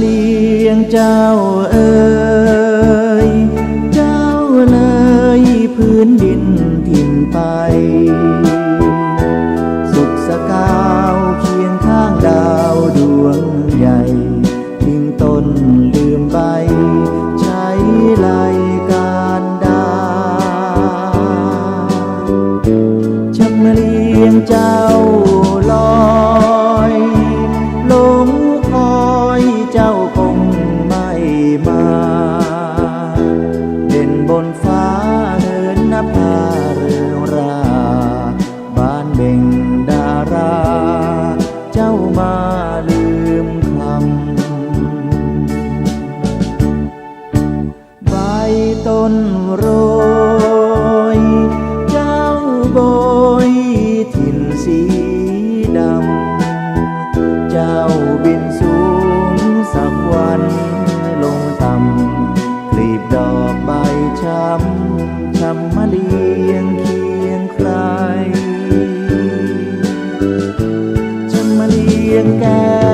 เลียงเจ้าเอ๋ เจ้าลอยหลงคอยเจ้าคงไม่มา เด่นบนฟ้าเหินนภาเรืองราบ้านเบ่งดารา เจ้ามาลืมคำใบต้นโร บินสูงสักวันลงต่ำกลีบดอกใบช้ำช้ำมาเลียงเคียงใครช้ำมาเลียงแก้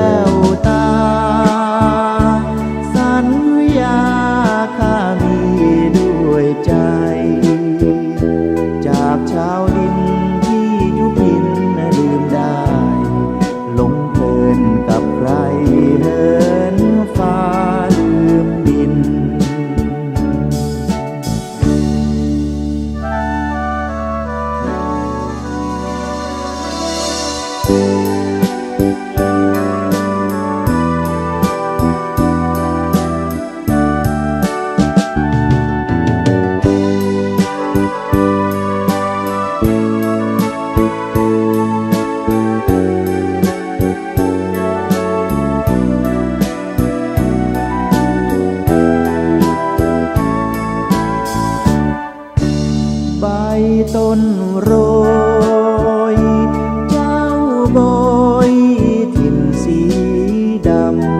ต้นโรย เจ้าโบยถิ่นสีดำ